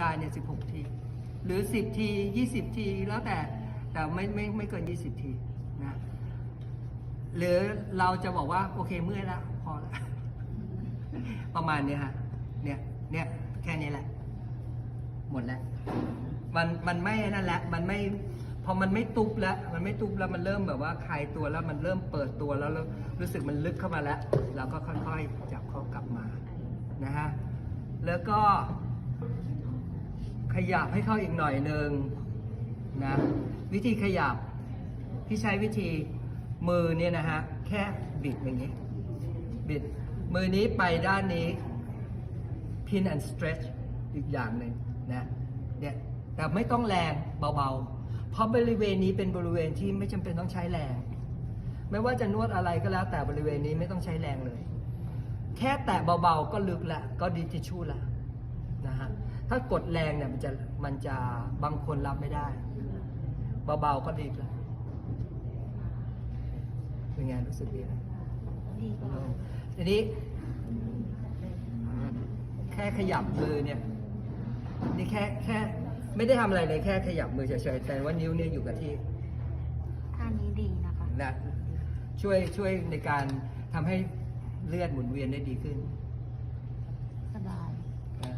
ดาเนี่ย16ที หรือ10ที20ทีแล้วแต่แต่ไม่ไม่ไม่เกิน20ทีนะหรือเราจะบอกว่าโอเคเมื่อยแล้วพอแล้วประมาณนี้ฮะเนี่ยเนี่ยแค่นี้แหละ หมดแล้วมันมันไม่นั่นแหละมันไม่พอมันไม่ตุบแล้ว มันไม่ตุบแล้วมันเริ่มแบบว่าคลายตัวแล้วมันเริ่มเปิดตัวแล้วแล้วรู้สึกมันลึกเข้ามาแล้วเราก็ค่อยๆจับเขากลับมานะฮะแล้วก็ ขยับให้เข้าอีกหน่อยหนึ่งนะวิธีขยับที่ใช้วิธีมือเนี่ยนะฮะแค่บิดอย่างนี้ บิดมือนี้ไปด้านนี้ pin and stretch อีกอย่างหนึ่งนะเนี่ยแต่ไม่ต้องแรงเบาๆ เพราะบริเวณนี้เป็นบริเวณที่ไม่จำเป็นต้องใช้แรง ไม่ว่าจะนวดอะไรก็แล้วแต่บริเวณนี้ไม่ต้องใช้แรงเลย แค่แตะเบาๆก็ลึกล้วก็ดีทิชชู่ล้วนะฮะ ถ้ากดแรงเนี่ยมันจะมันจะบางคนรับไม่ได้ เบาๆก็ดีแล้วเป็นไงรู้สึกดีไหมดีกว่าทีนี้ แค่ขยับมือเนี่ยนี่แค่แค่ไม่ได้ทำอะไรเลยแค่ขยับมือเฉยๆแต่ว่านิ้วเนี่ยอยู่กับที่ท่านี้ดีนะคะนะช่วยช่วยในการทำให้เลือดหมุนเวียนได้ดีขึ้น สบายนะ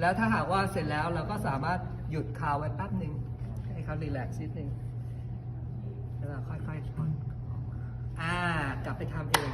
แล้วถ้าหากว่าเสร็จแล้วเราก็สามารถหยุดคาวไว้แป๊บหนึ่งให้เขารีแลกซ์นิดนึงแล้วเราค่อยๆผ่อนออกมาอ่ากลับไปทำเอง